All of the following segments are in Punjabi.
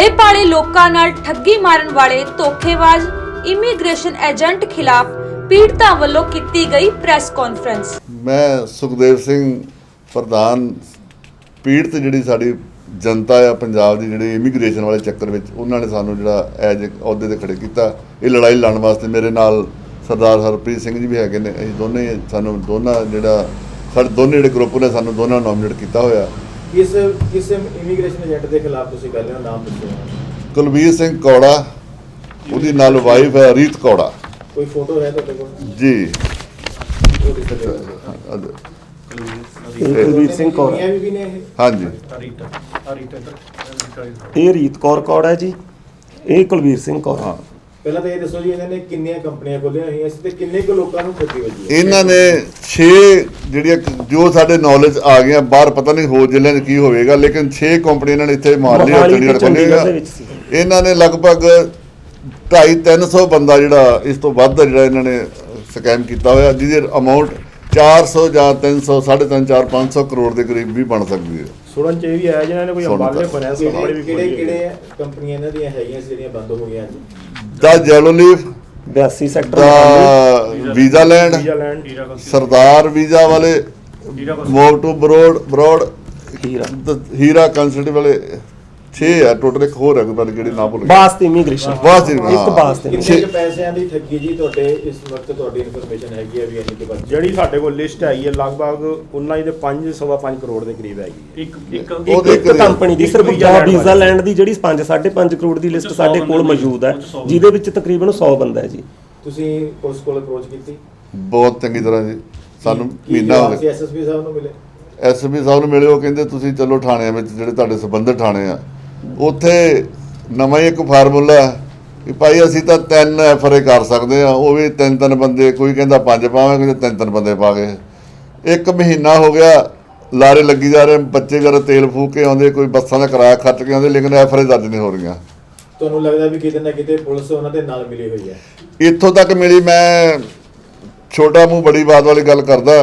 ਭੋਲੇ ਭਾਲੇ ਲੋਕਾਂ ਨਾਲ ਠੱਗੀ ਮਾਰਨ ਵਾਲੇ ਧੋਖੇਬਾਜ਼ ਇਮੀਗ੍ਰੇਸ਼ਨ ਏਜੰਟ ਖਿਲਾਫ ਪੀੜਤਾਂ ਵੱਲੋਂ ਕੀਤੀ ਗਈ ਪ੍ਰੈਸ ਕਾਨਫਰੰਸ। ਮੈਂ ਸੁਖਦੇਵ ਸਿੰਘ ਪ੍ਰਧਾਨ, ਪੀੜਤ ਜਿਹੜੀ ਸਾਡੀ ਜਨਤਾ ਆ ਪੰਜਾਬ ਦੀ, ਜਿਹੜੀ ਇਮੀਗ੍ਰੇਸ਼ਨ ਵਾਲੇ ਚੱਕਰ ਵਿੱਚ, ਉਹਨਾਂ ਨੇ ਸਾਨੂੰ ਜਿਹੜਾ ਐਜ ਅਹੁਦੇ ਤੇ ਖੜੇ ਕੀਤਾ। ਇਹ ਲੜਾਈ ਲੜਨ ਵਾਸਤੇ ਮੇਰੇ ਨਾਲ ਸਰਦਾਰ ਹਰਪ੍ਰੀਤ ਸਿੰਘ ਜੀ ਵੀ ਹੈਗੇ ਨੇ। ਅਸੀਂ ਦੋਨੇ ਸਾਨੂੰ ਦੋਨਾਂ ਜਿਹੜਾ, ਸਾਡੇ ਦੋਨੇ ਜਿਹੜੇ ਗਰੁੱਪ ਨੇ, ਸਾਨੂੰ ਦੋਨਾਂ ਨੋਮੀਨੇਟ ਕੀਤਾ ਹੋਇਆ। ਕਿਸ ਕਿਸ ਇਮੀਗ੍ਰੇਸ਼ਨ ਏਜੰਟ ਦੇ ਖਿਲਾਫ ਤੁਸੀਂ ਕਰ ਰਹੇ ਹੋ? ਨਾਮ ਦੱਸੋ। ਕੁਲਵੀਰ ਸਿੰਘ ਕੌੜਾ ਉਹਦੀ ਨਾਲ ਵਾਈਫ ਹੈ ਰੀਤ ਕੌੜਾ। ਕੋਈ ਫੋਟੋ ਹੈ ਤੁਹਾਡੇ ਕੋਲ? ਜੀ। ਉਹ ਦਿਖਾ। ਦਿਓ ਅਦ- ਇਹ ਕੁਲਵੀਰ ਸਿੰਘ ਕੌਰ ਮੀਆਂ ਬੀਬੀ ਨੇ ਇਹ? ਹਾਂਜੀ। ਇਹ ਰੀਤ ਕੌਰ ਕੌੜ ਹੈ ਜੀ। ਇਹ ਕੁਲਵੀਰ ਸਿੰਘ ਕੌਰ ਹਾਂ। ਪਹਿਲਾਂ ਤਾਂ ਇਹ ਦੱਸੋ ਜੀ ਇਹਨਾਂ ਨੇ ਕਿੰਨੀਆਂ ਕੰਪਨੀਆਂ ਖੋਲੀਆਂ ਹੋਈਆਂ ਸੀ ਤੇ ਕਿੰਨੇ ਕੁ ਲੋਕਾਂ ਨੂੰ ਠੱਗੀ ਵੱਜੀ ਹੈ ਇਹਨਾਂ ਨੇ 6 ਜਿਹੜੀਆਂ ਕ- ਜੋ ਸਾਡੇ ਨੌਲੇਜ ਆ ਗਈਆਂ ਬਾਹਰ ਪਤਾ ਨਹੀਂ ਹੋਰ ਜ਼ਿਲ੍ਹਿਆਂ 'ਚ ਕੀ ਹੋਵੇਗਾ ਲੇਕਿਨ 6 ਕੰਪਨੀ ਇਹਨਾਂ ਨੇ ਇੱਥੇ ਮਾਰਲੀ ਮੋਹਾਲੀ ਤੇ ਚੰਡੀਗੜ੍ਹ ਚੰਡੀਗੜ੍ਹ ਖੋਲ੍ਹੀਆਂ। ਦੇ ਵਿੱਚ ਸੀ। ਇਹਨਾਂ ਨੇ ਲਗਭਗ 2.5 300 ਬੰਦਾ ਜਿਹੜਾ ਇਸ ਤੋਂ ਵੱਧ ਦਾ ਜਿਹੜਾ ਇਹਨਾਂ ਨੇ ਸਕੈਮ ਕੀਤਾ ਹੋਇਆ ਜਿਹਦੀ ਅਮਾਉਂਟ 400 ਜਾਂ 300 3.5 4 500 ਕਰੋੜ ਦੇ ਕਰੀਬ ਵੀ ਬਣ ਸਕਦੀ ਹੈ ਸੁਣਨ ਚ ਇਹ ਵੀ ਆਇਆ ਜਿਨ੍ਹਾਂ ਨੇ ਕੋਈ ਸੁਣਨ ਅੰਬਾਲੇ ਬਣਿਆ ਸੀ ਅੰਬਾਲੇ ਕਿਹੜੇ ਵੀ ਕਿਹੜੇ ਖੋਲ੍ਹੀ ਹੋਈ ਹੈ। ਕਿਹੜੇ ਕੰਪਨੀਆਂ ਇਹਨਾਂ ਦੀਆਂ ਹੈਗੀਆਂ ਸੀ ਜਿਹੜੀਆਂ ਬੰਦ ਹੋ ਗਈਆਂ ਅੱਜ ਦਾ ਜੈਲੋਲੀਫ 82 ਸੈਕਟਰ। ਦਾ ਵੀਜ਼ਾ ਲੈਂਡ ਸਰਦਾਰ ਵੀਜ਼ਾ ਵਾਲੇ move to abroad abroad Heera. Heera consult ਵਾਲੇ 6 ਆ ਟੋਟਲ ਇੱਕ ਹੋਰ ਹੈ ਕੋਈ ਪਤਾ ਕਿਹੜੀ ਨਾ ਭੁੱਲ ਗਿਆ ਬਾਸ ਤੇ ਇਮੀਗ੍ਰੇਸ਼ਨ। ਬਾਸ ਤੇ, ਇੱਕ। ਬਾਸ ਤੇ ਕਿੰਨੇ ਕੁ ਪੈਸਿਆਂ ਦੀ ਠੱਗੀ ਜੀ ਤੁਹਾਡੇ ਇਸ ਵਕਤ ਤੁਹਾਡੀ ਇਨਫੋਰਮੇਸ਼ਨ ਹੈਗੀ ਹੈ ਵੀ ਇੰਨੀ ਕੁ ਬਚ ਜਿਹੜੀ ਸਾਡੇ ਕੋਲ ਲਿਸਟ ਆਈ ਹੈ ਲਗਭਗ ਉਹਨਾਂ ਹੀ ਦੇ 5 ਸਵਾ 5 ਕਰੋੜ ਦੇ ਕਰੀਬ ਹੈਗੀ ਇੱਕ ਇੱਕ ਇੱਕ ਕੰਪਨੀ ਦੀ ਸਿਰਫ ਲੈਂਡ ਵੀਜ਼ਾ। ਲੈਂਡ ਦੀ ਜਿਹੜੀ 5 5.5 ਕਰੋੜ ਦੀ ਲਿਸਟ ਸਾਡੇ ਕੋਲ ਮੌਜੂਦ ਹੈ ਜਿਹਦੇ ਵਿੱਚ ਤਕਰੀਬਨ 100 ਬੰਦਾ ਹੈ ਜੀ। ਤੁਸੀਂ ਪੁਲਿਸ ਕੋਲ ਅਪਰੋਚ ਕੀਤੀ? ਬਹੁਤ ਚੰਗੀ ਤਰ੍ਹਾਂ ਜੀ। ਸਾਨੂੰ ਮਹੀਨਾ ਹੋ ਗਿਆ। ਐਸਐਸਪੀ ਸਾਹਿਬ ਨੂੰ ਮਿਲੇ। ਐਸਪੀ ਸਾਹਿਬ ਨੂੰ ਮਿਲੇ ਉਹ ਕਹਿੰਦੇ ਤੁਸੀਂ ਚਲੋ ਥਾਣਿਆਂ ਵਿੱਚ ਜਿਹੜੇ ਤੁਹਾਡੇ ਸੰਬੰਧਿਤ ਥਾਣੇ ਆ। ਉੱਥੇ ਨਵਾਂ ਇੱਕ ਫਾਰਮੂਲਾ ਕਿ ਭਾਈ ਅਸੀਂ ਤਾਂ ਤਿੰਨ ਐਫਆਰਏ ਕਰ ਸਕਦੇ ਆ ਉਹ ਵੀ ਤਿੰਨ ਤਿੰਨ ਬੰਦੇ ਕੋਈ ਕਹਿੰਦਾ ਪੰਜ ਪਾਵਾਂਗੇ ਕੋਈ ਤਿੰਨ ਤਿੰਨ ਬੰਦੇ ਪਾ ਗਏ ਇੱਕ ਮਹੀਨਾ ਹੋ ਗਿਆ ਲਾਰੇ ਲੱਗੀ ਜਾ ਰਹੇ ਬੱਚੇ ਜਰਾ ਤੇਲ ਫੂਕ ਕੇ ਆਉਂਦੇ ਕੋਈ ਬੱਸਾਂ ਦਾ ਕਿਰਾਇਆ ਖਰਚ ਕੇ ਆਉਂਦੇ ਲੇਕਿਨ ਐਫਆਰਏ ਦਰਜ ਨਹੀਂ ਹੋ ਰਹੀਆਂ। ਤੁਹਾਨੂੰ ਲੱਗਦਾ ਵੀ ਕਿਤੇ ਨਾ ਕਿਤੇ ਪੁਲਿਸ ਉਹਨਾਂ ਦੇ ਨਾਲ ਮਿਲੀ ਹੋਈ ਹੈ? ਇੱਥੋਂ ਤੱਕ ਮਿਲੀ ਮੈਂ ਛੋਟਾ ਮੂੰਹ ਬੜੀ ਬਾਤ ਵਾਲੀ ਗੱਲ ਕਰਦਾ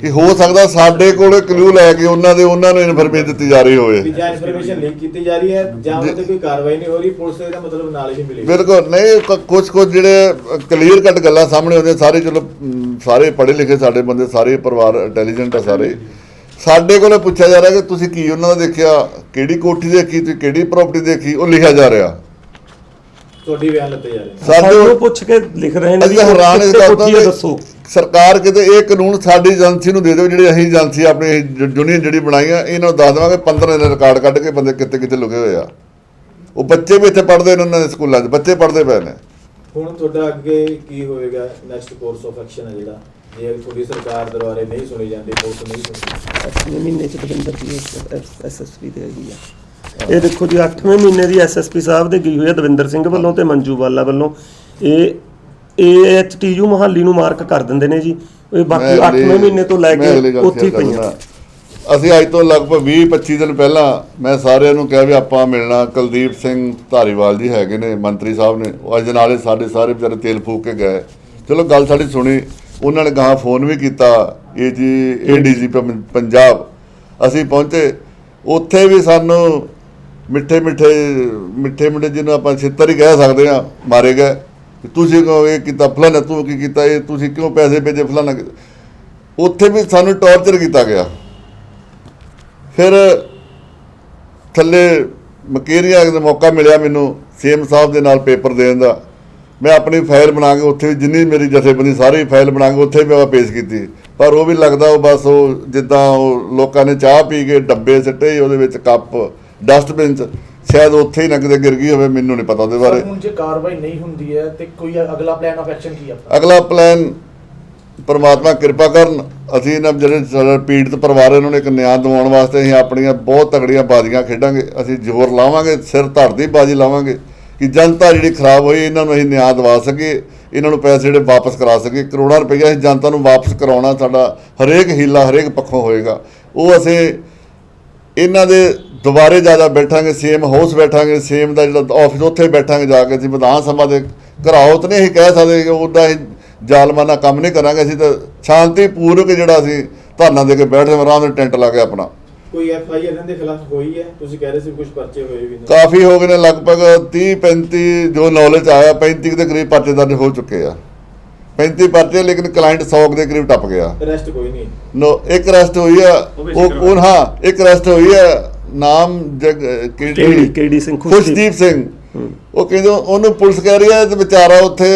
ਕਿ ਹੋ ਸਕਦਾ ਸਾਡੇ ਕੋਲ ਕਲੂ ਲੈ ਕੇ ਉਹਨਾਂ ਦੇ ਉਹਨਾਂ ਨੂੰ ਇਨਫੋਰਮੇਸ਼ਨ ਦਿੱਤੀ ਜਾ ਰਹੀ ਹੋਵੇ। ਵੀ ਜਾਂ ਇਨਫੋਰਮੇਸ਼ਨ ਲੀਕ ਕੀਤੀ ਜਾ ਰਹੀ ਹੈ ਜਾਂ ਉਹਨਾਂ ਤੇ ਕੋਈ ਕਾਰਵਾਈ ਨਹੀਂ ਹੋ ਰਹੀ ਪੁਲਿਸ ਦਾ ਮਤਲਬ ਨਾਲ ਹੀ ਮਿਲੀ। ਬਿਲਕੁਲ ਨਹੀਂ ਕੁਝ ਕੁਝ ਜਿਹੜੇ ਕਲੀਅਰ ਕੱਟ ਗੱਲਾਂ ਸਾਹਮਣੇ ਆਉਂਦੀਆਂ ਸਾਰੇ ਚਲੋ ਸਾਰੇ ਪੜ੍ਹੇ ਲਿਖੇ ਸਾਡੇ ਬੰਦੇ ਸਾਰੇ ਪਰਿਵਾਰ ਇੰਟੈਲੀਜੈਂਟ ਆ ਸਾਰੇ। ਸਾਡੇ ਕੋਲੇ ਪੁੱਛਿਆ ਜਾ ਰਿਹਾ ਕਿ ਤੁਸੀਂ ਕੀ ਉਹਨਾਂ ਦਾ ਦੇਖਿਆ ਕਿਹੜੀ ਕੋਠੀ ਦੇਖੀ ਕਿਹੜੀ ਪ੍ਰਾਪਰਟੀ ਦੇਖੀ ਉਹ ਲਿਖਿਆ ਜਾ ਰਿਹਾ। ਤੁਹਾਡੀ ਬਿਆਨ ਲੱਤੇ ਜਾ ਰਹੇ ਸਾਡੇ ਪੁੱਛ ਕੇ ਲਿਖ ਰਹੇ ਨੇ ਅਸੀਂ ਹੈਰਾਨ ਇਸ ਗੱਲ ਤੋਂ ਦੱਸੋ। ਸਰਕਾਰ ਕਿਤੇ ਇਹ ਕਾਨੂੰਨ ਸਾਡੀ ਏਜੰਸੀ ਨੂੰ ਦੇ ਦਿਓ ਜਿਹੜੀ ਅਸੀਂ ਏਜੰਸੀ ਆਪਣੀ ਯੂਨੀਅਨ ਜਿਹੜੀ ਬਣਾਈ ਆ ਇਹਨਾਂ ਨੂੰ ਦੱਸ ਦੇਵਾਂਗੇ 15 ਦਿਨ ਰਿਕਾਰਡ ਕੱਢ ਕੇ ਬੰਦੇ ਕਿੱਥੇ ਕਿੱਥੇ ਲੁਕੇ ਹੋਏ ਆ। ਉਹ ਬੱਚੇ ਵੀ ਇੱਥੇ ਪੜ੍ਹਦੇ ਨੇ ਉਹਨਾਂ ਦੇ ਸਕੂਲਾਂ 'ਚ ਬੱਚੇ ਪੜ੍ਹਦੇ ਪਏ ਨੇ। ਹੁਣ ਤੁਹਾਡਾ ਅੱਗੇ ਕੀ ਹੋਏਗਾ ਨੈਕਸਟ ਕੋਰਸ ਆਫ ਐਕਸ਼ਨ ਹੈ ਜਿਹੜਾ? ਜੇ ਤੁਹਾਡੀ ਸਰਕਾਰ ਦਰਬਾਰੇ ਨਹੀਂ ਸੁਣੀ ਜਾਂਦੀ ਪੁਲਿਸ ਨਹੀਂ ਸੁਣਦੀ 8ਵੇਂ ਮਹੀਨੇ ਚ ਦਵਿੰਦਰ ਜੀ ਐਸਐਸਪੀ ਦੇ ਹੈਗੀ ਆ। ਇਹ ਦੇਖੋ ਜੀ 8ਵੇਂ ਮਹੀਨੇ ਦੀ ਐਸਐਸਪੀ ਸਾਹਿਬ ਦੇ ਗਈ ਹੋਈ ਹੈ ਦਵਿੰਦਰ ਸਿੰਘ ਵੱਲੋਂ ਤੇ ਮੰਜੂ ਵਾਲਾ ਵੱਲੋਂ। ਇਹ ਏਐਚਟੀਯੂ ਮੋਹਾਲੀ ਨੂੰ ਮਾਰਕ ਕਰ ਦਿੰਦੇ ਨੇ ਜੀ। ਇਹ ਬਾਕੀ ਮੈਂ ਅਗਲੀ- 8ਵੇਂ ਮਹੀਨੇ ਤੋਂ ਲੈ ਕੇ ਉੱਥੇ ਹੀ ਪਈਆਂ। ਅਸੀਂ ਅੱਜ ਤੋਂ ਲਗਭਗ 20 25 ਦਿਨ ਪਹਿਲਾਂ ਮੈਂ ਸਾਰਿਆਂ ਨੂੰ ਕਿਹਾ ਵੀ ਆਪਾਂ ਮਿਲਣਾ। ਕੁਲਦੀਪ ਸਿੰਘ ਧਾਰੀਵਾਲ ਜੀ ਹੈਗੇ ਨੇ ਮੰਤਰੀ ਸਾਹਿਬ ਨੇ। ਉਹ ਅੱਜ ਨਾਲੇ ਸਾਡੇ ਸਾਰੇ ਵਿਚਾਰੇ ਤੇਲ ਫੂਕ ਕੇ ਗਏ। ਚਲੋ ਗੱਲ ਸਾਡੀ ਸੁਣੀ। ਉਹਨਾਂ ਨੇ ਗਾਂ ਫੋਨ ਵੀ ਕੀਤਾ। ਇਹ ਜੀ ਏਡੀਜੀ ਪੰਜਾਬ। ਅਸੀਂ ਪਹੁੰਚੇ। ਉੱਥੇ ਵੀ ਸਾਨੂੰ ਮਿੱਠੇ ਮਿੱਠੇ ਮਿੱਠੇ ਮਿੱਠੇ ਜਿਹਨੂੰ ਆਪਾਂ ਛਿੱਤਰ ਹੀ ਕਹਿ ਸਕਦੇ ਆ ਮਾਰੇ ਗਏ। ਕਿ ਤੁਸੀਂ ਕਿਉਂ ਇਹ ਕੀਤਾ, ਫਲਾਣਾ ਤੂੰ ਕੀ ਕੀਤਾ, ਇਹ ਤੁਸੀਂ ਕਿਉਂ ਪੈਸੇ ਭੇਜੇ ਫਲਾਣਾ? ਉੱਥੇ ਵੀ ਸਾਨੂੰ ਟੌਰਚਰ ਕੀਤਾ ਗਿਆ। ਫਿਰ ਥੱਲੇ ਮਕੇਰੀਆ ਦਾ ਮੌਕਾ ਮਿਲਿਆ ਮੈਨੂੰ, ਸੀਐਮ ਸਾਹਿਬ ਦੇ ਨਾਲ ਪੇਪਰ ਦੇਣ ਦਾ। ਮੈਂ ਆਪਣੀ ਫਾਈਲ ਬਣਾ ਕੇ ਉੱਥੇ ਵੀ ਜਿੰਨੀ ਮੇਰੀ ਜਥੇਬੰਦੀ ਸਾਰੀ ਫਾਈਲ ਬਣਾ ਕੇ ਉੱਥੇ ਵੀ ਮੈਂ ਪੇਸ਼ ਕੀਤੀ। ਪਰ ਉਹ ਵੀ ਲੱਗਦਾ ਉਹ ਬਸ ਉਹ ਜਿੱਦਾਂ ਉਹ ਲੋਕਾਂ ਨੇ ਚਾਹ ਪੀ ਕੇ ਡੱਬੇ ਸਿੱਟੇ ਉਹਦੇ ਵਿੱਚ ਕੱਪ, ਡਸਟਬਿਨ ਚ। ਸ਼ਾਇਦ ਉੱਥੇ ਹੀ ਨਾ ਕਿਤੇ ਗਿਰ ਗਈ ਹੋਵੇ ਮੈਨੂੰ ਨਹੀਂ ਪਤਾ ਉਹਦੇ ਬਾਰੇ। ਹੁਣ ਜੇ ਕਾਰਵਾਈ ਨਹੀਂ ਹੁੰਦੀ ਹੈ ਤੇ ਕੋਈ ਅਗਲਾ ਪਲਾਨ ਆਫ ਐਕਸ਼ਨ ਕੀ ਆਪਣਾ ਅਗਲਾ ਪਲਾਨ ਪਰਮਾਤਮਾ ਕਿਰਪਾ ਕਰਨ। ਅਸੀਂ ਇਹਨਾਂ ਜਿਹੜੇ ਪੀੜਤ ਪਰਿਵਾਰ ਇਹਨਾਂ ਨੂੰ ਇੱਕ ਨਿਆਂ ਦਿਵਾਉਣ ਵਾਸਤੇ ਅਸੀਂ ਆਪਣੀਆਂ ਬਹੁਤ ਤਗੜੀਆਂ ਬਾਜ਼ੀਆਂ ਖੇਡਾਂਗੇ। ਅਸੀਂ ਜ਼ੋਰ ਲਾਵਾਂਗੇ ਸਿਰ ਧਰਦੀ ਬਾਜ਼ੀ ਲਾਵਾਂਗੇ ਕਿ ਜਨਤਾ ਜਿਹੜੀ ਖਰਾਬ ਹੋਈ ਇਹਨਾਂ ਨੂੰ ਅਸੀਂ ਨਿਆਂ ਦਿਵਾ ਸਕੀਏ ਇਹਨਾਂ ਨੂੰ ਪੈਸੇ ਜਿਹੜੇ ਵਾਪਸ ਕਰਾ ਸਕੀਏ। ਕਰੋੜਾਂ ਰੁਪਈਆ ਅਸੀਂ ਜਨਤਾ ਨੂੰ ਵਾਪਸ ਕਰਾਉਣਾ ਸਾਡਾ ਹਰੇਕ ਹੀਲਾ ਹਰੇਕ ਪੱਖੋਂ ਹੋਏਗਾ। ਉਹ ਅਸੀਂ ਇਹਨਾਂ ਦੇ ਦੁਬਾਰੇ ਜਾ ਜਾ ਬੈਠਾਂਗੇ ਸੇਮ ਹਾਊਸ ਬੈਠਾਂਗੇ ਸੇਮ ਦਾ ਜਿਹੜਾ ਆਫਿਸ ਉੱਥੇ ਬੈਠਾਂਗੇ ਜਾ ਕੇ। ਅਸੀਂ ਵਿਧਾਨ ਸਭਾ ਦੇ ਘਰਾਓ ਤੇ ਨਹੀਂ ਅਸੀਂ ਕਹਿ ਸਕਦੇ ਕਿ ਉਹਦਾ ਅਸੀਂ ਜ਼ਾਲਮਾਨਾ ਕੰਮ ਨਹੀਂ ਕਰਾਂਗੇ। ਅਸੀਂ ਤਾਂ ਸ਼ਾਂਤੀ ਪੂਰਵਕ ਜਿਹੜਾ ਅਸੀਂ ਧਰਨਾ ਦੇ ਕੇ ਬੈਠੇ ਆਰਾਮ ਨਾਲ ਟੈਂਟ ਲਾ ਕੇ ਆਪਣਾ। ਕੋਈ ਐਫ ਆਈ ਆਰ ਇਹਨਾਂ ਦੇ ਖਿਲਾਫ ਹੋਈ ਹੈ? ਤੁਸੀਂ ਕਹਿ ਰਹੇ ਸੀ ਕੁਝ ਪਰਚੇ ਹੋਏ ਵੀ ਨੇ। ਕਾਫੀ ਹੋ ਗਏ ਨੇ ਲਗਭਗ 30 35 ਜੋ ਨੌਲੇਜ ਆਇਆ 35 ਦੇ ਕਰੀਬ ਪਰਚੇ ਦਰਜ ਹੋ ਚੁੱਕੇ ਆ। 35 ਪਰਚੇ ਲੇਕਿਨ ਕਲਾਇੰਟ 100 ਦੇ ਕਰੀਬ ਟੱਪ ਗਿਆ। ਅਰੈਸਟ ਕੋਈ ਨਹੀਂ। ਨੋ ਇੱਕ ਅਰੈਸਟ ਹੋਈ ਆ ਉਹ ਉਹ ਹਾਂ ਇੱਕ ਅਰੈਸਟ ਹੋਈ ਆ ਨਾਮ ਜਗ ਕਿਹੜੀ ਕਿਹੜੀ ਸਿੰਘ? ਖੁਸ਼ਦੀਪ। ਸਿੰਘ। ਉਹ ਕਹਿੰਦੇ ਉਹਨੂੰ ਪੁਲਿਸ ਕਹਿ ਰਹੀ ਹੈ ਤੇ ਵਿਚਾਰਾ ਉੱਥੇ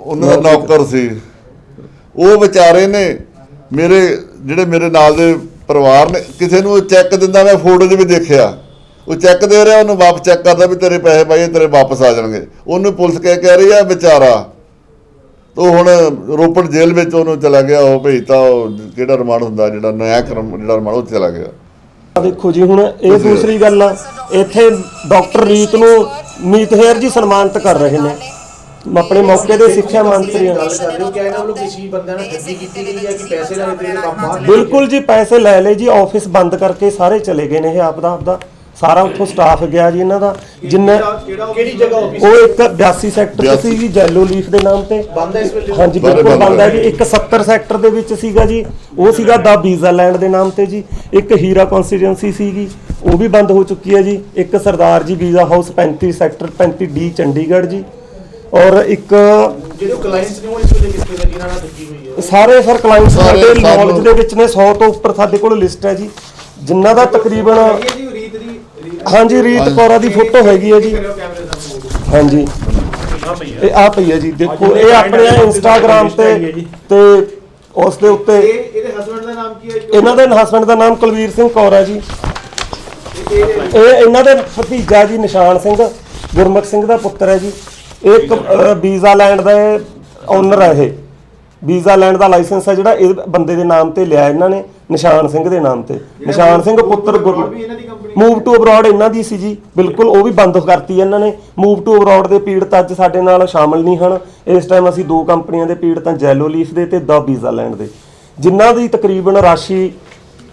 ਉਹਨਾਂ ਦਾ ਨੌਕਰ ਸੀ। ਉਹ ਵਿਚਾਰੇ ਨੇ ਮੇਰੇ ਜਿਹੜੇ ਮੇਰੇ ਨਾਲ ਦੇ ਪਰਿਵਾਰ ਨੇ ਕਿਸੇ ਨੂੰ ਚੈੱਕ ਦਿੰਦਾ ਮੈਂ ਫੋਟੋ 'ਚ ਵੀ ਦੇਖਿਆ। ਉਹ ਚੈੱਕ ਦੇ ਰਿਹਾ ਉਹਨੂੰ ਵਾਪਸ ਚੈੱਕ ਕਰਦਾ ਵੀ ਤੇਰੇ ਪੈਸੇ ਪਾਈਏ ਤੇਰੇ ਵਾਪਸ ਆ ਜਾਣਗੇ। ਉਹਨੂੰ ਪੁਲਿਸ ਕਹਿ ਕਹਿ ਰਹੀ ਆ ਵਿਚਾਰਾ। ਤੋ ਹੁਣ ਰੋਪੜ ਜੇਲ੍ਹ ਵਿੱਚ ਉਹਨੂੰ ਚਲਾ ਗਿਆ ਉਹ ਭੇਜਤਾ ਉਹ ਕਿਹੜਾ ਰਿਮਾਂਡ ਹੁੰਦਾ ਜਿਹੜਾ ਰਮ- ਜਿਹੜਾ ਰਿਮਾਂਡ ਉਹ ਚਲਾ ਗਿਆ। ਦੇਖੋ ਜੀ ਹੁਣ ਇਹ ਦੂਸਰੀ ਗੱਲ ਆ। ਇੱਥੇ ਡਾਕਟਰ ਰੀਤ ਨੂੰ ਮੀਤ ਹੇਰ ਜੀ ਸਨਮਾਨਿਤ ਕਰ ਰਹੇ ਨੇ। ਆਪਣੇ ਮੌਕੇ ਦੇ ਸਿੱਖਿਆ ਮੰਤਰੀ ਆ। ਗੱਲ ਕਰ ਰਹੇ ਹੋ ਕਿ ਇਹਨਾਂ ਵੱਲੋਂ ਕਿਸੇ ਬੰਦੇ ਨਾਲ ਠੱਗੀ ਕੀਤੀ ਗਈ ਹੈ ਕਿ ਪੈਸੇ ਲੈ ਕੇ ਕੰਮ ਬਾਹਰ ਬਿਲਕੁਲ ਜੀ ਪੈਸੇ ਲੈ ਲਏ ਜੀ ਆਫਿਸ ਬੰਦ ਕਰਕੇ ਸਾਰੇ ਚਲੇ ਗਏ ਨੇ ਇਹ ਆਪਦਾ ਆਪਦਾ ਸਾਰਾ ਉੱਥੋਂ ਸਟਾਫ ਗਿਆ ਜੀ ਇਹਨਾਂ ਦਾ ਜਿੰਨਾ ਕਿਹੜੀ ਜਗ੍ਹਾ ਆਫਿਸ ਉਹ ਇੱਕ 82 ਸੈਕਟਰ 'ਚ ਸੀ ਜੀ ਜੈਲੋ ਲੀਫ ਦੇ ਨਾਮ ਤੇ। ਬੰਦ ਹੈ ਇਸ ਵੇਲੇ? ਹਾਂਜੀ ਬਿਲਕੁਲ ਬੰਦ ਹੈ ਜੀ। ਇੱਕ 70 ਸੈਕਟਰ ਦੇ ਵਿੱਚ ਸੀਗਾ ਜੀ ਉਹ ਸੀਗਾ ਦਾ ਵੀਜ਼ਾ ਲੈਂਡ ਦੇ ਨਾਮ ਤੇ ਜੀ ਇੱਕ ਹੀਰਾ ਕਨਸਟੀਟੂਐਂਸੀ ਸੀਗੀ ਉਹ ਵੀ ਬੰਦ ਹੋ ਚੁੱਕੀ ਹੈ ਜੀ ਇੱਕ Sardar ji visa house 35 sector 35 D Chandigarh ਜੀ ਔਰ ਇੱਕ ਜਿਹੜੇ ਕਲਾਇੰਟਸ ਨੇ ਉਹ ਇਸ ਵੇਲੇ ਕਿਸ ਜਿਨ੍ਹਾਂ ਨਾਲ ਠੱਗੀ ਹੋਈ ਹੈ? ਸਾਰੇ ਸਰ ਕਲਾਇੰਟਸ ਸਾਡੇ ਨੌਲੇਜ ਦੇ ਵਿੱਚ ਨੇ 100 ਤੋਂ ਉੱਪਰ ਸਾਡੇ ਕੋਲ ਲਿਸਟ ਹੈ ਜੀ ਜਿਨ੍ਹਾਂ ਦਾ ਤਕਰੀਬਨ ਹੈਗੀ ਹੈ ਜੀ ਰੀਤ ਦੀ ਰੀਤ ਹਾਂਜੀ ਰੀਤ ਕੌਰਾ ਦੀ ਫੋਟੋ ਹੈਗੀ ਹੈ ਜੀ। ਹਾਂਜੀ। ਇਹ ਆ ਪਈ ਹੈ ਜੀ ਦੇਖੋ ਇਹ ਆਪਣੇ ਇੰਸਟਾਗ੍ਰam ਤੇ ਤੇ ਉਸ ਦੇ ਉੱਤੇ ਇਹ ਇਹਦੇ ਹਸਬੰਡ ਦਾ ਨਾਮ ਕੀ ਹੈ? ਇਹਨਾਂ ਦੇ ਹਸਬੰਡ ਦਾ ਨਾਮ ਕੁਲਵੀਰ ਸਿੰਘ ਕੌਰ ਹੈ ਜੀ। ਇਹ ਇਹਨਾਂ ਦੇ ਭਤੀਜਾ ਜੀ ਨਿਸ਼ਾਨ ਸਿੰਘ ਗੁਰਮੁਖ ਸਿੰਘ ਦਾ ਪੁੱਤਰ ਹੈ ਜੀ। ਇਹ ਵੀਜ਼ਾ ਲੈਂਡ ਦਾ ਓਨਰ ਹੈ ਇਹ। ਵੀਜ਼ਾ ਲੈਂਡ ਦਾ ਲਾਇਸੈਂਸ ਹੈ ਜਿਹੜਾ ਇਹ ਬੰਦੇ ਦੇ ਨਾਮ ਤੇ ਲਿਆ ਇਹਨਾਂ ਨੇ ਨਿਸ਼ਾਨ ਸਿੰਘ ਦੇ ਨਾਮ ਤੇ। ਨਿਸ਼ਾਨ ਸਿੰਘ ਪੁੱਤਰ ਗੁਰਮੁਖ ਵੀ ਇਹਨਾਂ ਦੀ ਕੰਪਨੀ ਮੂਵ ਟੂ ਅਬਰਾਡ ਇਹਨਾਂ ਦੀ ਸੀ ਜੀ। ਬਿਲਕੁਲ ਉਹ ਵੀ ਬੰਦ ਕਰਤੀ ਇਹਨਾਂ ਨੇ। ਮੂਵ ਟੂ ਅਬਰਾਡ ਦੇ ਪੀੜਤ ਅੱਜ ਸਾਡੇ ਨਾਲ ਸ਼ਾਮਲ ਨਹੀਂ ਹਨ। ਇਸ ਟਾਈਮ ਅਸੀਂ ਦੋ ਕੰਪਨੀਆਂ ਦੇ ਪੀੜਤਾਂ ਜੈਲੋ ਲੀਫ ਦੇ ਤੇ ਦਾ ਵੀਜ਼ਾ ਲੈਂਡ ਦੇ। ਜਿਨ੍ਹਾਂ ਦੀ ਤਕਰੀਬਨ ਰਾਸ਼ੀ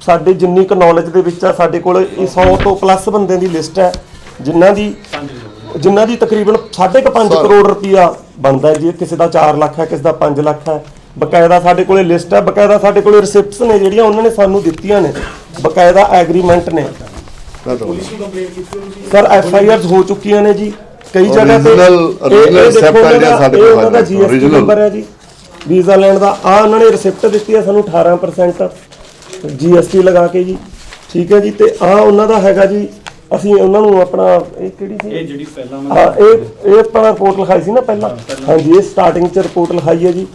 ਸਾਡੇ ਜਿੰਨੀ ਕੁ ਨੌਲੇਜ ਦੇ ਵਿੱਚ ਆ ਸਾਡੇ ਕੋਲ ਇਹ 100 ਤੋਂ ਪਲੱਸ ਬੰਦਿਆਂ ਦੀ ਲਿਸਟ ਹੈ। ਜਿਨ੍ਹਾਂ ਦੀ ਜਿਨ੍ਹਾਂ ਦੀ ਤਕਰੀਬਨ 5.5 ਕਰੋੜ ਰੁਪਇਆ ਬਣਦਾ ਹੈ ਜੀ। ਕਿਸੇ ਦਾ 4 ਲੱਖ ਹੈ ਕਿਸੇ ਦਾ 5 ਲੱਖ ਹੈ। ਬਕਾਇਦਾ ਸਾਡੇ ਕੋਲੇ ਲਿਸਟ ਹੈ ਬਕਾਇਦਾ ਸਾਡੇ ਕੋਲੇ ਰਿਸਿਪਟਸ ਨੇ ਜਿਹੜੀਆਂ ਉਹਨਾਂ ਨੇ ਸਾਨੂੰ ਦਿੱਤੀਆਂ ਨੇ ਬਕਾਇਦਾ ਐਗਰੀਮੈਂਟ ਨੇ। ਸਰ ਐਫ ਆਈ ਆਰਸ ਹੋ ਚੁੱਕੀਆਂ ਨੇ ਜੀ। ਕਈ ਜਗ੍ਹਾ ਤੇ ਉਹਨਾਂ ID ਦਾ- ਸਾਡੇ ਕੋਲ ਉਹਨਾਂ ਦਾ ਹੈ, original। ਨੰਬਰ ਹੈ ਜੀ। ਵੀਜ਼ਾ ਲੈਣ ਦਾ ਆ ਉਹਨਾਂ ਨੇ ਰਿਸਿਪਟ ਦਿੱਤੀ ਹੈ ਸਾਨੂੰ 18% GST ਲਗਾ ਕੇ ਜੀ। ਠੀਕ ਹੈ ਜੀ ਤੇ ਆ ਉਹਨਾਂ ਦਾ ਹੈਗਾ ਜੀ। ਅਸੀਂ ਉਹਨਾਂ ਨੂੰ ਆਪਣਾ ਇਹ ਕਿਹੜੀ ਸੀ? ਇਹ ਜਿਹੜੀ ਪਹਿਲਾਂ ਹਾਂ ਇਹ ਇਹ ਆਪਣਾ ਰਿਪੋਰਟ ਲਿਖਾਈ ਸੀ ਨਾ ਪਹਿਲਾਂ। ਹਾਂਜੀ ਇਹ ਸਟਾਰਟਿੰਗ ਚ ਰਿਪੋਰਟ ਲਿਖਾਈ ਹੈ ਜੀ।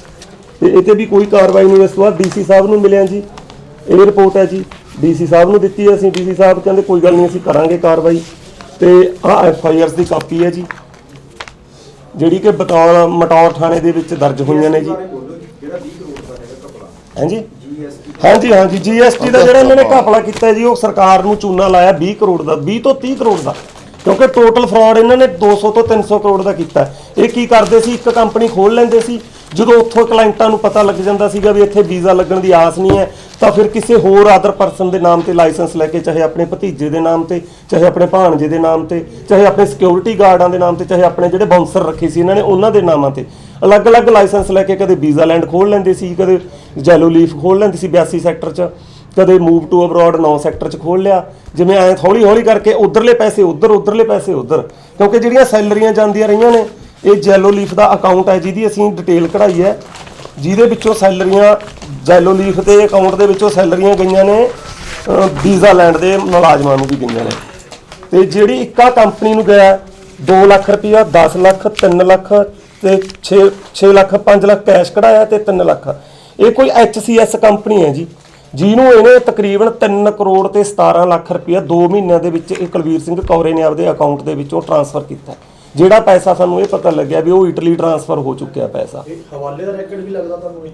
ਤੇ ਇਹ ਤੇ ਵੀ ਕੋਈ ਕਾਰਵਾਈ ਨਹੀਂ, ਇਸ ਤੋਂ ਬਾਅਦ ਡੀਸੀ ਸਾਹਿਬ ਨੂੰ ਮਿਲਿਆ ਜੀ ਇਹ ਰਿਪੋਰਟ ਹੈ ਜੀ। ਡੀਸੀ ਸਾਹਿਬ ਨੂੰ ਦਿੱਤੀ ਹੈ ਅਸੀਂ, ਡੀਸੀ ਸਾਹਿਬ ਕਹਿੰਦੇ ਕੋਈ ਗੱਲ ਨਹੀਂ, ਅਸੀਂ ਕਰਾਂਗੇ ਕਾਰਵਾਈ। ਤੇ ਆ ਐਫ ਆਈ ਆਰ ਦੀ ਕਾਪੀ ਹੈ ਜੀ, ਜਿਹੜੀ ਕਿ ਬਤੌਰ ਮਟੌਰ ਥਾਣੇ ਦੇ ਵਿੱਚ ਦਰਜ ਹੋਈਆਂ ਨੇ ਜੀ। ਹਾਂਜੀ? ਹਾਂਜੀ ਹਾਂਜੀ ਜੀਐਸਟੀ ਦਾ ਜਿਹੜਾ ਇਹਨਾਂ ਨੇ ਘਪਲਾ ਕੀਤਾ ਜੀ, ਉਹ ਸਰਕਾਰ ਨੂੰ ਚੂਨਾ ਲਾਇਆ 20 ਕਰੋੜ ਦਾ 20 ਤੋਂ 30 ਕਰੋੜ ਦਾ। ਕਿਉਂਕਿ ਟੋਟਲ ਫਰਾਡ ਇਹਨਾਂ ਨੇ 200 ਤੋਂ 300 ਕਰੋੜ ਦਾ ਕੀਤਾ ਇਹ ਕੀ ਕਰਦੇ ਸੀ? ਇੱਕ ਕੰਪਨੀ ਖੋਲ ਲੈਂਦੇ ਸੀ ਜਦੋਂ ਉੱਥੋਂ ਕਲਾਇੰਟਾਂ ਨੂੰ ਪਤਾ ਲੱਗ ਜਾਂਦਾ ਸੀਗਾ ਵੀ ਇੱਥੇ ਵੀਜ਼ਾ ਲੱਗਣ ਦੀ ਆਸ ਨਹੀਂ ਹੈ, ਤਾਂ ਫਿਰ ਕਿਸੇ ਹੋਰ ਆਦਰ ਪਰਸਨ ਦੇ ਨਾਮ ਤੇ ਲਾਇਸੈਂਸ ਲੈ ਕੇ, ਚਾਹੇ ਆਪਣੇ ਭਤੀਜੇ ਦੇ ਨਾਮ ਤੇ, ਚਾਹੇ ਆਪਣੇ ਭਾਣਜੇ ਦੇ ਨਾਮ ਤੇ, ਚਾਹੇ ਆਪਣੇ ਸਿਕਿਉਰਿਟੀ ਗਾਰਡਾਂ ਦੇ ਨਾਮ ਤੇ, ਚਾਹੇ ਆਪਣੇ ਜਿਹੜੇ ਬਾਉਂਸਰ ਰੱਖੇ ਸੀ ਇਹਨਾਂ ਨੇ ਉਹਨਾਂ ਦੇ ਨਾਮਾਂ ਤੇ, ਅਲੱਗ-ਅਲੱਗ ਲਾਇਸੈਂਸ ਲੈ ਕੇ ਕਦੇ ਵੀਜ਼ਾ ਲੈਂਡ ਖੋਲ ਲੈਂਦੇ ਸੀ, ਕਦੇ ਜੈਲੋ ਲੀਫ ਖੋਲ ਲੈਂਦੇ ਸੀ 82 ਸੈਕਟਰ 'ਚ, ਕਦੇ ਮੂਵ ਟੂ ਅਬਰੋਡ 9 ਸੈਕਟਰ 'ਚ ਖੋਲ ਲਿਆ, ਜਿਵੇਂ ਐ ਹੌਲੀ ਹੌਲੀ ਕਰਕੇ ਉਧਰਲੇ ਪੈਸੇ ਉਧਰ, ਉਧਰਲੇ ਪੈਸੇ ਉਧਰ, ਕਿਉਂਕਿ ਜਿਹੜੀਆਂ ਸੈਲਰੀਆਂ ਜਾਂਦੀਆਂ ਰਹੀਆਂ ਨੇ ਇਹ ਜੈਲੋ ਲੀਫ ਦਾ ਅਕਾਊਂਟ ਹੈ ਜਿਹਦੀ ਅਸੀਂ ਡਿਟੇਲ ਕਢਾਈ ਹੈ, ਜਿਹਦੇ ਵਿੱਚੋਂ ਸੈਲਰੀਆਂ ਜੈਲੋ ਲੀਫ ਦੇ ਅਕਾਊਂਟ ਦੇ ਵਿੱਚੋਂ ਸੈਲਰੀਆਂ ਗਈਆਂ ਨੇ ਵੀਜ਼ਾ ਲੈਂਡ ਦੇ ਮੁਲਾਜ਼ਮਾਂ ਨੂੰ ਵੀ ਗਈਆਂ ਨੇ। ਤੇ ਜਿਹੜੀ ਇੱਕਾ ਕੰਪਨੀ ਨੂੰ ਗਿਆ 2 ਲੱਖ ਰੁਪਇਆ 10 ਲੱਖ 3 ਲੱਖ ਤੇ 6 6 ਲੱਖ 5 ਲੱਖ ਕੈਸ਼ ਕਢਾਇਆ ਤੇ 3 ਲੱਖ। ਇਹ ਕੋਈ HCS ਕੰਪਨੀ ਹੈ ਜੀ, ਜਿਹਨੂੰ ਇਹਨੇ ਤਕਰੀਬਨ 3 ਕਰੋੜ ਤੇ 17 ਲੱਖ ਰੁਪਇਆ 2 ਮਹੀਨਿਆਂ ਦੇ ਵਿੱਚ ਇਹ ਕੁਲਵੀਰ ਸਿੰਘ ਕੌਰੇ ਨੇ ਆਪਦੇ ਅਕਾਊਂਟ ਦੇ ਵਿੱਚੋਂ ਟ੍ਰਾਂਸਫਰ ਕੀਤਾ। ਜਿਹੜਾ ਪੈਸਾ ਸਾਨੂੰ ਇਹ ਪਤਾ ਲੱਗਿਆ ਵੀ ਉਹ ਇਟਲੀ ਟ੍ਰਾਂਸਫਰ ਹੋ ਚੁੱਕਿਆ ਪੈਸਾ। ਇਹ ਹਵਾਲੇ ਦਾ ਰੈਕੋਰਡ ਵੀ ਲੱਗਦਾ ਤੁਹਾਨੂੰ ਇਹ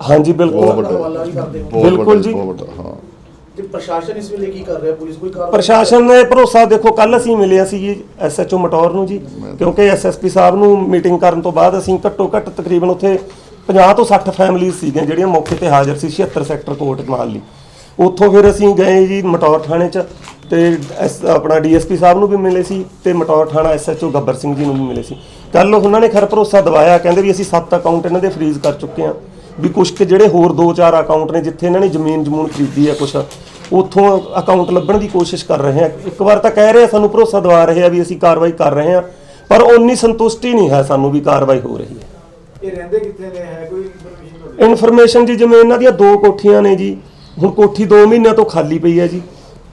ਹਾਂਜੀ ਬਹੁਤ ਬਿਲਕੁਲ ਵੱਡਾ। ਹਵਾਲਾ ਵੀ ਕਰਦੇ ਹੋ ਬਹੁਤ ਬਿਲਕੁਲ ਵੱਡਾ ਜੀ। ਬਹੁਤ ਵੱਡਾ ਹਾਂ। ਤੇ ਪ੍ਰਸ਼ਾਸਨ ਇਸ ਵੇਲੇ ਕੀ ਕਰ ਰਿਹਾ? ਪੁਲਿਸ ਕੋਈ ਕਾਰਵਾਈ ਪ੍ਰਸ਼ਾਸਨ ਨੇ ਭਰੋਸਾ ਦੇਖੋ ਕੱਲ ਅਸੀਂ ਮਿਲੇ ਸੀ ਜੀ ਐਸਐਚਓ ਮਟੌਰ ਨੂੰ ਜੀ ਕਿਉਂਕਿ ਐਸਐਸਪੀ ਸਾਹਿਬ ਨੂੰ ਮੀਟਿੰਗ ਕਰਨ ਤੋਂ ਬਾਅਦ ਅਸੀਂ ਘੱਟੋ ਘੱਟ ਤਕਰੀਬਨ ਉੱਥੇ 50 ਤੋਂ 60 ਫੈਮਿਲੀਆਂ ਸੀਗੀਆਂ ਜਿਹੜੀਆਂ ਮੌਕੇ ਤੇ ਹਾਜ਼ਰ ਸੀ 76 ਸੈਕਟਰ ਕੋਰਟ ਮਾਲੀ ਉੱਥੋਂ ਫਿਰ ਅਸੀਂ ਗਏ ਜੀ ਮਟੌਰ ਥਾਣੇ 'ਚ। ਤੇ ਐਸ- ਆਪਣਾ ਡੀਐਸਪੀ ਸਾਹਿਬ ਨੂੰ ਵੀ ਮਿਲੇ ਸੀ ਤੇ ਮਟੌਰ ਥਾਣਾ ਐਸਐਚਓ ਗੱਬਰ ਸਿੰਘ ਜੀ ਨੂੰ ਵੀ ਮਿਲੇ ਸੀ। ਕੱਲ ਉਹਨਾਂ ਨੇ ਖਰ ਭਰੋਸਾ ਦਿਵਾਇਆ ਕਹਿੰਦੇ ਵੀ ਅਸੀਂ ਸੱਤ ਅਕਾਊਂਟ ਇਹਨਾਂ ਦੇ ਫ੍ਰੀਜ਼ ਕਰ ਚੁੱਕੇ ਹਾਂ ਵੀ ਕੁਝ ਕੁ ਜਿਹੜੇ ਹੋਰ ਦੋ ਚਾਰ ਅਕਾਊਂਟ ਨੇ ਜਿੱਥੇ ਇਹਨਾਂ ਨੇ ਜ਼ਮੀਨ ਜਮੂਨ ਖਰੀਦੀ ਹੈ ਕੁਝ ਉੱਥੋਂ ਅਕਾਊਂਟ ਲੱਭਣ ਦੀ ਕੋਸ਼ਿਸ਼ ਕਰ ਰਹੇ ਹਾਂ। ਇੱਕ ਵਾਰ ਤਾਂ ਕਹਿ ਰਹੇ ਆ ਸਾਨੂੰ ਭਰੋਸਾ ਦਿਵਾ ਰਹੇ ਆ ਵੀ ਅਸੀਂ ਕਾਰਵਾਈ ਕਰ ਰਹੇ ਹਾਂ ਪਰ ਉਨੀ ਸੰਤੁਸ਼ਟੀ ਨਹੀਂ ਹੈ ਸਾਨੂੰ ਵੀ ਕਾਰਵਾਈ ਹੋ ਰਹੀ ਹੈ। ਇਹ ਰਹਿੰਦੇ ਕਿੱਥੇ ਨੇ? ਹੈ ਕੋਈ ਇਨਫੋਰਮੇਸ਼ਨ ਤੁਹਾਡੇ ਇਨਫੋਰਮੇਸ਼ਨ ਜੀ ਜਿਵੇਂ ਇਹਨਾਂ ਦੀਆਂ ਦੋ ਕੋਠੀਆਂ ਨੇ ਜੀ ਹੁਣ ਕੋਠੀ 2 ਮਹੀਨਿਆਂ ਤੋਂ ਖਾਲੀ ਪਈ ਹੈ ਜੀ।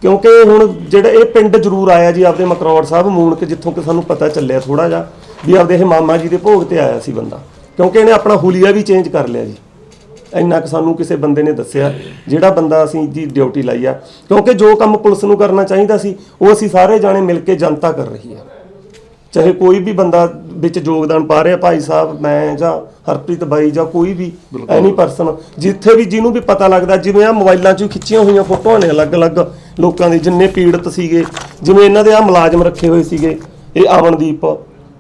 ਕਿਉਂਕਿ ਹੁਣ ਜਿਹੜਾ ਇਹ ਪਿੰਡ ਜ਼ਰੂਰ ਆਇਆ ਜੀ ਆਪਦੇ ਮਕਰੌੜ ਸਾਹਿਬ ਮੂਣਕ ਜਿੱਥੋਂ ਕਿ ਸਾਨੂੰ ਪਤਾ ਚੱਲਿਆ ਥੋੜਾ ਜਿਹਾ ਵੀ ਆਪਦੇ ਇਹ ਮਾਮਾ ਜੀ ਦੇ ਭੋਗ ਤੇ ਆਇਆ ਸੀ ਬੰਦਾ। ਕਿਉਂਕਿ ਇਹਨੇ ਆਪਣਾ ਹੁਲੀਆ ਵੀ ਚੇਂਜ ਕਰ ਲਿਆ ਜੀ। ਇੰਨਾ ਕਿ ਸਾਨੂੰ ਕਿਸੇ ਬੰਦੇ ਨੇ ਦੱਸਿਆ ਜਿਹੜਾ ਬੰਦਾ ਅਸੀਂ ਜੀ ਡਿਊਟੀ ਲਾਈ ਆ। ਕਿਉਂਕਿ ਜੋ ਕੰਮ ਪੁਲਿਸ ਨੂੰ ਕਰਨਾ ਚਾਹੀਦਾ ਸੀ ਉਹ ਅਸੀਂ ਸਾਰੇ ਜਾਣੇ ਮਿਲ ਕੇ ਜਨਤਾ ਕਰ ਰਹੀ ਆ। ਚਾਹੇ ਕੋਈ ਵੀ ਬੰਦਾ ਵਿੱਚ ਯੋਗਦਾਨ ਪਾ ਰਿਹਾ ਭਾਈ ਸਾਹਿਬ ਮੈਂ ਜਾਂ ਹਰਪ੍ਰੀਤ ਬਾਈ ਜਾਂ ਕੋਈ ਵੀ ਐਨੀ ਪਰਸਨ ਜਿੱਥੇ ਵੀ ਜਿਹਨੂੰ ਵੀ ਪਤਾ ਲੱਗਦਾ ਜਿਵੇਂ ਆ ਮੋਬਾਈਲਾਂ 'ਚ ਖਿੱਚੀਆਂ ਹੋਈਆਂ ਫੋਟੋਆਂ ਨੇ ਅਲੱਗ-ਅਲੱਗ। ਲੋਕਾਂ ਦੇ ਜਿੰਨੇ ਪੀੜਤ ਸੀਗੇ ਜਿਵੇਂ ਇਹਨਾਂ ਦੇ ਆ ਮੁਲਾਜ਼ਮ ਰੱਖੇ ਹੋਏ ਸੀਗੇ ਇਹ ਆਵਣਦੀਪ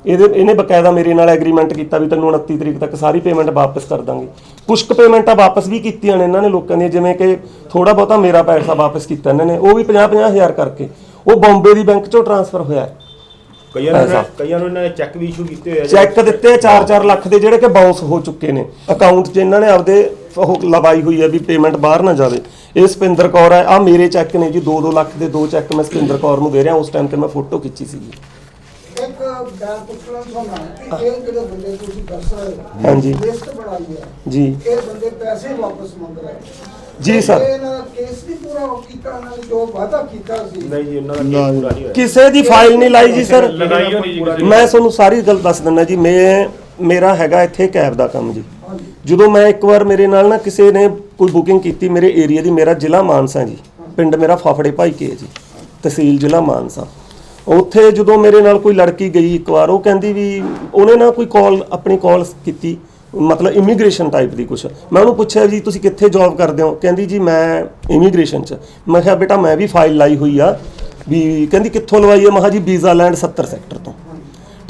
ਇਹਦੇ ਇਹਨੇ ਬਕਾਇਦਾ ਮੇਰੇ ਨਾਲ ਐਗਰੀਮੈਂਟ ਕੀਤਾ ਵੀ ਤੈਨੂੰ 29 ਤਰੀਕ ਤੱਕ ਸਾਰੀ ਪੇਮੈਂਟ ਵਾਪਸ ਕਰ ਦਾਂਗੇ ਕੁਝ ਕੁ ਪੇਮੈਂਟਾਂ ਵਾਪਸ ਵੀ ਕੀਤੀਆਂ ਨੇ ਇਹਨਾਂ ਨੇ ਲੋਕਾਂ ਦੀਆਂ ਜਿਵੇਂ ਕਿ ਥੋੜਾ ਬਹੁਤਾ ਮੇਰਾ ਪੈਸਾ ਵਾਪਸ ਕੀਤਾ ਇਹਨਾਂ ਨੇ ਉਹ ਵੀ 50 ਹਜ਼ਾਰ ਕਰਕੇ ਉਹ ਬੰਬੇ ਦੀ ਬੈਂਕ 'ਚੋਂ ਟ੍ਰਾਂਸਫਰ ਹੋਇਆ। ਕਈਆਂ ਨੂੰ ਕਈਆਂ ਨੂੰ ਇਹਨਾਂ ਨੇ ਚੈੱਕ ਵੀ ਇਸ਼ੂ ਕੀਤੇ ਹੋਏ ਆ। ਚੈੱਕ ਦਿੱਤੇ 4-4 ਲੱਖ ਦੇ ਜਿਹੜੇ ਕਿ ਬਾਉਂਸ ਹੋ ਚੁੱਕੇ ਨੇ ਅਕਾਊਂਟ 'ਚ ਇਹਨਾਂ ਨੇ ਆਪਦੇ ਉਹ ਲਵਾਈ ਹੋਈ ਹੈ ਵੀ ਪੇਮੈਂਟ ਬਾਹਰ ਨਾ ਜਾਵੇ। ਇਹ ਸਪਿੰਦਰ ਕੌਰ ਹੈ। ਆ ਮੇਰੇ ਚੈੱਕ ਨੇ ਜੀ 2-2 ਲੱਖ ਦੇ ਦੋ ਚੈੱਕ ਮੈਂ ਸਪਿੰਦਰ ਕੌਰ ਨੂੰ ਦੇ ਰਿਹਾ। ਉਸ ਟਾਈਮ ਤੇ ਮੈਂ ਫੋਟੋ ਖਿੱਚੀ ਸੀਗੀ। ਇੱਕ ਗੱਲ ਪੁੱਛਣਾ ਚਾਹੁੰਦਾ ਕਿ ਇਹ ਜਿਹੜੇ ਬੰਦੇ ਤੁਸੀਂ ਦੱਸ ਰਹੇ ਹੋ ਹਾਂਜੀ। ਲਿਸਟ ਬਣਾਈ ਹੈ। ਜੀ। ਇਹ ਬੰਦੇ ਪੈਸੇ ਵਾਪਸ ਮੰਗ ਰਹੇ ਜੀ ਸਰ। ਕੇਸ ਨਹੀਂ ਪੂਰਾ ਹੋ ਕੀਤਾ ਇਹਨਾਂ ਨੇ ਜੋ ਵਾਅਦਾ ਕੀਤਾ ਸੀ। ਨਹੀਂ ਜੀ ਉਹਨਾਂ ਦਾ ਕੇਸ ਪੂਰਾ ਨਹੀਂ ਹੋਇਆ। ਕਿਸੇ ਦੀ ਫਾਈਲ ਨਹੀਂ ਲਾਈ ਜੀ ਸਰ। ਮੈਂ ਤੁਹਾਨੂੰ ਸਾਰੀ ਗੱਲ ਦੱਸ ਦਿੰਦਾ ਜੀ। ਮੈਂ ਮੇਰਾ ਹੈਗਾ ਇੱਥੇ ਕੈਬ ਦਾ ਕੰਮ ਜੀ। ਜਦੋਂ ਮੈਂ ਇੱਕ ਵਾਰ ਮੇਰੇ ਨਾਲ ਨਾ ਕਿਸੇ ਨੇ ਕੋਈ ਬੁਕਿੰਗ ਕੀਤੀ ਮੇਰੇ ਏਰੀਆ ਦੀ, ਮੇਰਾ ਜ਼ਿਲ੍ਹਾ ਮਾਨਸਾ ਜੀ। ਪਿੰਡ ਮੇਰਾ ਫਾਫੜੇ ਭਾਈ ਕੇ ਜੀ, ਤਹਿਸੀਲ ਜ਼ਿਲ੍ਹਾ ਮਾਨਸਾ। ਉੱਥੇ ਜਦੋਂ ਮੇਰੇ ਨਾਲ ਕੋਈ ਲੜਕੀ ਗਈ ਇੱਕ ਵਾਰ, ਉਹ ਕਹਿੰਦੀ ਵੀ ਉਹਨੇ ਨਾ ਕੋਈ ਕਾਲ ਆਪਣੀ ਕਾਲ ਕੀਤੀ, ਮਤਲਬ ਇਮੀਗ੍ਰੇਸ਼ਨ ਟਾਈਪ ਦੀ ਕੁਛ। ਮੈਂ ਉਹਨੂੰ ਪੁੱਛਿਆ ਜੀ ਤੁਸੀਂ ਕਿੱਥੇ ਜੌਬ ਕਰਦੇ ਹੋ? ਕਹਿੰਦੀ ਜੀ ਮੈਂ ਇਮੀਗ੍ਰੇਸ਼ਨ 'ਚ। ਮੈਂ ਕਿਹਾ, ਬੇਟਾ ਮੈਂ ਵੀ ਫਾਈਲ ਲਾਈ ਹੋਈ ਆ ਵੀ ਕਹਿੰਦੀ, ਕਿੱਥੋਂ ਲਵਾਈ ਹੈ? ਮਹਾ ਜੀ ਵੀਜ਼ਾ ਲੈਂਡ 70 ਸੈਕਟਰ ਤੋਂ।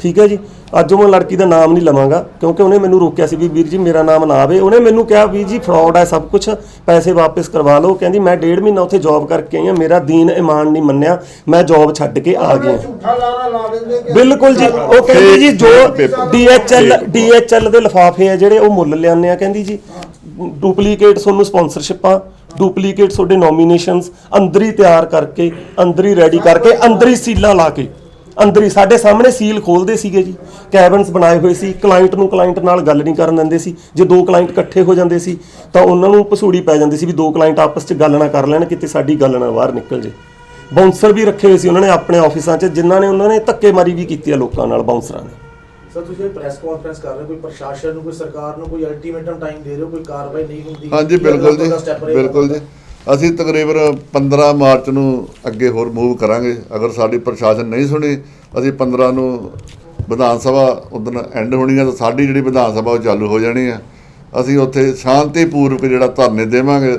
ਠੀਕ ਹੈ ਜੀ? ਅੱਜ ਉਹ ਮੈਂ ਲੜਕੀ ਦਾ ਨਾਮ ਨਹੀਂ ਲਵਾਂਗਾ ਕਿਉਂਕਿ ਉਹਨੇ ਮੈਨੂੰ ਰੋਕਿਆ ਸੀ ਵੀ ਵੀਰ ਜੀ ਮੇਰਾ ਨਾਮ ਨਾ ਆਵੇ। ਉਹਨੇ ਮੈਨੂੰ ਕਿਹਾ ਵੀ ਜੀ ਫਰਾਡ ਹੈ ਸਭ ਕੁਝ ਪੈਸੇ ਵਾਪਸ ਕਰਵਾ ਲਓ। ਕਹਿੰਦੀ ਮੈਂ ਡੇਢ ਮਹੀਨਾ ਉੱਥੇ ਜੌਬ ਕਰਕੇ ਆਈ ਹਾਂ ਮੇਰਾ ਦੀਨ ਇਮਾਨ ਨਹੀਂ ਮੰਨਿਆ ਮੈਂ ਜੌਬ ਛੱਡ ਕੇ ਆ ਕਿ ਬਿਲਕੁਲ ਜੀ। ਉਹ ਕਹਿੰਦੀ ਜੀ ਜੋ ਡੀਐਚਐਲ ਡੀਐਚਐਲ ਦੇ ਲਿਫਾਫੇ ਆ ਜਿਹੜੇ ਉਹ ਮੁੱਲ ਲਿਆਉਂਦੇ ਆ ਕਹਿੰਦੀ ਜੀ। ਡੁਪਲੀਕੇਟ ਤੁਹਾਨੂੰ ਸਪਾਂਸਰਸ਼ਿਪਾਂ ਡੁਪਲੀਕੇਟ ਤੁਹਾਡੇ ਨੋਮੀਨੇਸ਼ਨਸ ਅੰਦਰ ਹੀ ਤਿਆਰ ਕਰਕੇ ਅੰਦਰ ਹੀ ਰੈਡੀ ਕਰਕੇ ਅੰਦਰ ਹੀ ਸੀਲਾਂ ਲਾ ਕੇ। ਅੰਦਰ ਹੀ ਸਾਡੇ ਸਾਹਮਣੇ ਸੀਲ ਖੋਲਦੇ ਸੀਗੇ ਜੀ। ਕੈਬਨਸ ਬਣਾਏ ਹੋਏ ਸੀ ਕਲਾਇੰਟ ਨੂੰ ਕਲਾਇੰਟ ਨਾਲ ਗੱਲ ਨਹੀਂ ਕਰਨ ਦਿੰਦੇ ਸੀ। ਜੇ ਦੋ ਕਲਾਇੰਟ ਇਕੱਠੇ ਹੋ ਜਾਂਦੇ ਸੀ ਤਾਂ ਉਹਨਾਂ ਨੂੰ ਪਸੂੜੀ ਪੈ ਜਾਂਦੀ ਸੀ ਵੀ ਦੋ ਕਲਾਇੰਟ ਆਪਸ 'ਚ ਗੱਲ ਨਾ ਕਰ ਲੈਣ ਕਿਤੇ ਸਾਡੀ ਗੱਲ ਨਾ ਬਾਹਰ ਨਿਕਲ ਜੇ। ਬਾਉਂਸਰ ਵੀ ਰੱਖੇ ਹੋਏ ਸੀ ਉਹਨਾਂ ਨੇ ਆਪਣੇ ਆਫਿਸਾਂ 'ਚ ਜਿਨ੍ਹਾਂ ਨੇ ਉਹਨਾਂ ਨੇ ਧੱਕੇਮਾਰੀ ਵੀ ਕੀਤੀ ਆ ਲੋਕਾਂ ਨਾਲ ਬਾਉਂਸਰਾਂ ਨੇ। ਸਰ ਤੁਸੀਂ ਪ੍ਰੈਸ ਕਾਨਫਰੰਸ ਕਰ ਰਹੇ ਹੋ ਕੋਈ ਪ੍ਰਸ਼ਾਸਨ ਨੂੰ ਕੋਈ ਸਰਕਾਰ ਨੂੰ ਕੋਈ ਅਲਟੀਮੇਟਮ ਟਾਈਮ ਦੇ ਰਹੇ ਹੋ ਕੋਈ ਕਾਰਵਾਈ ਨਹੀਂ ਹੁੰਦੀ ਹਾਂਜੀ ਬਿਲਕੁਲ ਜੀ ਜੀ। ਅਸੀਂ ਤਕਰੀਬਨ 15 ਮਾਰਚ ਨੂੰ ਅੱਗੇ ਹੋਰ ਮੂਵ ਕਰਾਂਗੇ। ਅਗਰ ਸਾਡੀ ਪ੍ਰਸ਼ਾਸਨ ਨਹੀਂ ਸੁਣੀ ਅਸੀਂ 15 ਨੂੰ ਵਿਧਾਨ ਸਭਾ ਉਦੋਂ ਐਂਡ ਹੋਣੀ ਹੈ ਤਾਂ ਸਾਡੀ ਜਿਹੜੀ ਵਿਧਾਨ ਸਭਾ ਉਹ ਚਾਲੂ ਹੋ ਜਾਣੀ ਹੈ ਅਸੀਂ ਉੱਥੇ ਸ਼ਾਂਤੀਪੂਰਵਕ ਜਿਹੜਾ ਧਰਨੇ ਦੇਵਾਂਗੇ।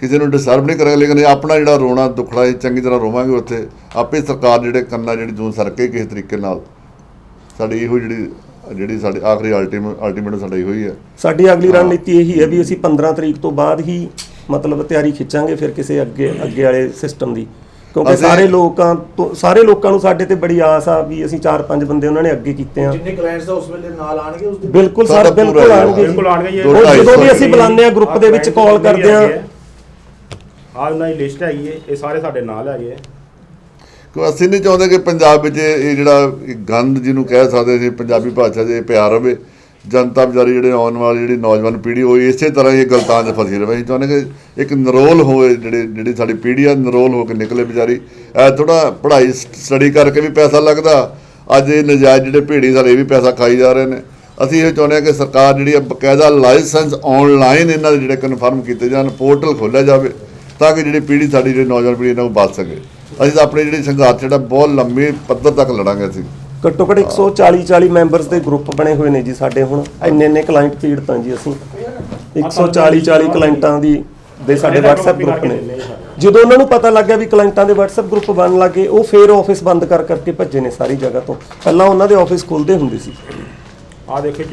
ਕਿਸੇ ਨੂੰ ਡਿਸਟਰਬ ਨਹੀਂ ਕਰਾਂਗੇ ਲੇਕਿਨ ਆਪਣਾ ਜਿਹੜਾ ਰੋਣਾ ਦੁਖੜਾ ਇਹ ਚੰਗੀ ਤਰ੍ਹਾਂ ਰੋਵਾਂਗੇ ਉੱਥੇ। ਆਪੇ ਸਰਕਾਰ ਜਿਹੜੇ ਕੰਨਾਂ ਜਿਹੜੀ ਜੂਨ ਸਰਕੇ ਕਿਸੇ ਤਰੀਕੇ ਨਾਲ ਸਾਡੀ ਇਹੋ ਜਿਹੜੀ ਜਿਹੜੀ ਸਾਡੀ ਆਖਰੀ ਅਲਟੀਮੇਟ ਅਲਟੀਮੇਟ ਸਾਡੀ ਇਹੋ ਹੀ ਹੈ ਸਾਡੀ ਅਗਲੀ ਰਣਨੀਤੀ ਇਹੀ ਹੈ ਵੀ ਅਸੀਂ 15 ਤਰੀਕ ਤੋਂ ਬਾਅਦ ਹੀ ਮਤਲਬ ਤਿਆਰੀ ਖਿੱਚਾਂਗੇ ਫਿਰ ਕਿਸੇ ਅੱਗੇ ਅੱਗੇ ਵਾਲੇ ਸਿਸਟਮ ਦੀ ਕਿਉਂਕਿ ਅਸੀਂ- ਸਾਰੇ ਲੋਕਾਂ ਤੋਂ ਸਾਰੇ ਲੋਕਾਂ ਨੂੰ ਸਾਡੇ ਤੇ ਬੜੀ ਆਸ ਆ ਵੀ ਅਸੀਂ 4-5 ਬੰਦੇ ਉਹਨਾਂ ਨੇ ਅੱਗੇ ਕੀਤੇ ਆ ਜਿੰਨੇ ਕਲਾਇੰਟਸ ਦਾ ਉਸ ਵੇਲੇ ਨਾਲ ਆਣਗੇ ਉਸ ਦਿਨ ਬਿਲਕੁਲ ਸਰ ਪੂਰਾ ਬਿਲਕੁਲ ਹੈ। ਆਣਗੇ ਜੀ। ਬਿਲਕੁਲ ਆਣਗੇ ਜੀ। ਦੋ ਢਾਈ ਜਦੋਂ ਸੌ ਵੀ ਅਸੀਂ ਬੁਲਾਉਂਦੇ ਆ ਗਰੁੱਪ ਦੇ ਵਿੱਚ ਕਾਲ ਕਰਦੇ ਆ ਆ ਉਹਨਾਂ ਦੀ ਲਿਸਟ ਹੈਗੀ ਹੈ ਇਹ ਸਾਰੇ ਸਾਡੇ ਨਾਲ ਹੈਗੇ ਆ ਕਿਉਂ ਅਸੀਂ ਨਹੀਂ ਚਾਹੁੰਦੇ ਕਿ ਪੰਜਾਬ ਵਿੱਚ ਇਹ ਇਹ ਜਿਹੜਾ ਇਹ ਗੰਦ ਜਿਹਨੂੰ ਕਹਿ ਸਕਦੇ ਸੀ ਪੰਜਾਬੀ ਭਾਸ਼ਾ 'ਚ ਇਹ ਪਿਆਰ ਰਵੇ ਜਨਤਾ ਵਿਚਾਰੀ ਜਿਹੜੇ ਆਉਣ ਵਾਲੀ ਜਿਹੜੀ ਨੌਜਵਾਨ ਪੀੜ੍ਹੀ, ਉਹ ਇਸੇ ਤਰ੍ਹਾਂ ਹੀ ਇਹ ਗਲਤਾਂ 'ਚ ਫਸੀ ਰਹੇ ਅਸੀਂ ਚਾਹੁੰਦੇ ਕਿ ਇੱਕ ਨਰੋਲ ਹੋਵੇ ਜਿਹੜੇ, ਜਿਹੜੀ ਸਾਡੀ ਪੀੜ੍ਹੀ ਆ, ਨਰੋਲ ਹੋ ਕੇ ਨਿਕਲੇ ਵਿਚਾਰੀ। ਐ ਥੋੜਾ ਪੜ੍ਹਾਈ ਸਟੱਡੀ ਕਰਕੇ ਵੀ ਪੈਸਾ ਲੱਗਦਾ। ਅੱਜ ਇਹ ਨਜਾਇਜ਼ ਜਿਹੜੇ ਭੇੜੀ ਸਾਰੇ ਇਹ ਵੀ ਪੈਸਾ ਖਾਈ ਜਾ ਰਹੇ ਨੇ। ਅਸੀਂ ਇਹ ਚਾਹੁੰਦੇ ਹਾਂ ਕਿ ਸਰਕਾਰ ਜਿਹੜੀ ਹੈ ਬਕਾਇਦਾ ਲਾਇਸੈਂਸ ਆਨਲਾਈਨ ਇਹਨਾਂ ਦੇ ਜਿਹੜੇ ਕਨਫਰਮ ਕੀਤੇ ਜਾਣ, ਪੋਰਟਲ ਖੋਲ੍ਹਿਆ ਜਾਵੇ, ਤਾਂ ਕਿ ਜਿਹੜੀ ਪੀੜ੍ਹੀ ਸਾਡੀ ਜਿਹੜੀ ਨੌਜਵਾਨ ਪੀੜ੍ਹੀ ਇਹਨਾਂ ਨੂੰ ਬਚ ਸਕੇ। ਅਸੀਂ ਤਾਂ ਆਪਣੀ ਜਿਹੜੀ ਸੰਘਰਸ਼ ਜਿਹੜਾ ਬਹੁਤ ਲੰਮੇ ਪੱਧਰ ਤੱਕ ਲੜਾਂਗੇ ਅਸੀਂ। ਘੱਟੋ ਘੱਟ 140 40 ਮੈਂਬਰਸ ਦੇ ਗਰੁੱਪ ਬਣੇ ਹੋਏ ਨੇ ਜੀ ਸਾਡੇ ਹੁਣ। ਇੰਨੇ ਇੰਨੇ ਕਲਾਇੰਟ ਪੀੜਤ ਹਾਂ ਜੀ ਅਸੀਂ। 140 40 ਕਲਾਇੰਟਾਂ ਦੀ ਦੇ ਸਾਡੇ WhatsApp ਗਰੁੱਪ ਨੇ। ਜਦੋਂ ਉਹਨਾਂ ਨੂੰ ਪਤਾ ਲੱਗ ਗਿਆ ਵੀ ਕਲਾਇੰਟਾਂ ਦੇ WhatsApp ਗਰੁੱਪ ਬਣਨ ਲੱਗੇ ਉਹ ਫੇਰ ਆਫਿਸ ਬੰਦ ਕਰ ਕਰਕੇ ਭੱਜੇ ਨੇ ਸਾਰੀ ਜਗ੍ਹਾ ਤੋਂ। ਪਹਿਲਾਂ ਉਹਨਾਂ ਦੇ ਆਫਿਸ ਖੁੱਲਦੇ ਹੁੰਦੇ ਸੀ। ਆ ਦੇਖੇ